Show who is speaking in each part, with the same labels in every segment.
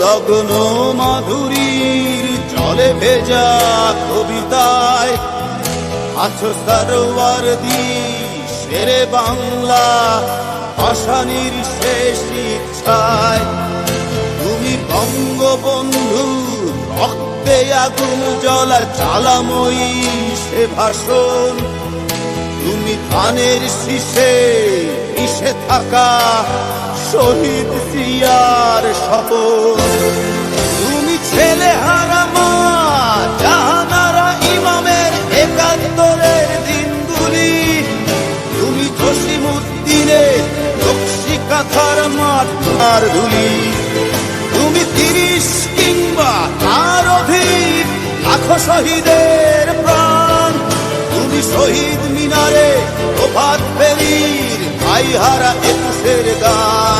Speaker 1: গগন মাধুরীর জলে ভেজা কবিতায়। আছো সরোয়ার দি শেরে বাংলা ভাষানির শেষ ইচ্ছায়। তুমি বঙ্গবন্ধু, রক্তে আগুন জলা চালাময়ী সে ভাষণ। তুমি ধানের শীষে মিশে থাকা শহীদ সিয়ার শপথ। তুমি ছেলে হারা মা, জাহানারা ইমামের একাত্তরের দিনগুলি। তুমি জসিমুদ্দিনের নকশি কাথার মাঠ আর ধুলি। তুমি তিরিশ কিংবা তার অধিক লাখো শহীদের প্রাণ। তুমি শহীদ মিনারে প্রভাত ফেরির ভাই হারা একুশের গান।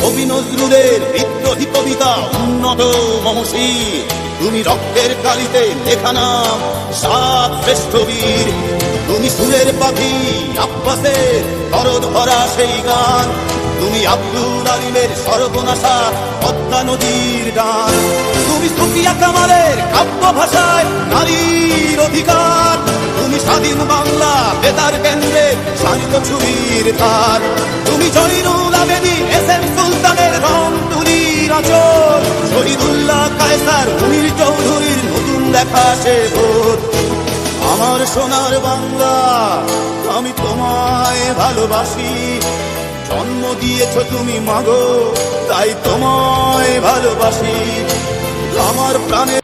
Speaker 1: কবি নজরুলের বিদ্রোহী কবিতা উন্নত মমসী। তুমি রক্তের কালিতে লেখা নাম সাত শ্রেষ্ঠ বীর। তুমি সুরের পাখি আব্বাসের দরদ ভরা সেই গান। তুমি আব্দুল আলিমের সর্বনাশা পদ্মা নদীর গান। তুমি সুফিয়া কামালের কাব্য ভাষায় নারীর অধিকার। তুমি স্বাধীন বাংলা, বেতার কেন্দ্রে শানিত ছুরির তার। তুমি জয়নুল আবেদী, এস এম সুলতানের রং তুলির আচর শহীদুল্লাহ কায়সার, মুনির চৌধুরীর নতুন লেখা সে ভোর আমার সোনার বাংলা, আমি তোমায় ভালোবাসি। জন্ম দিয়েছ তুমি মাগো, তাই তোমায় ভালোবাসি। আমার প্রাণের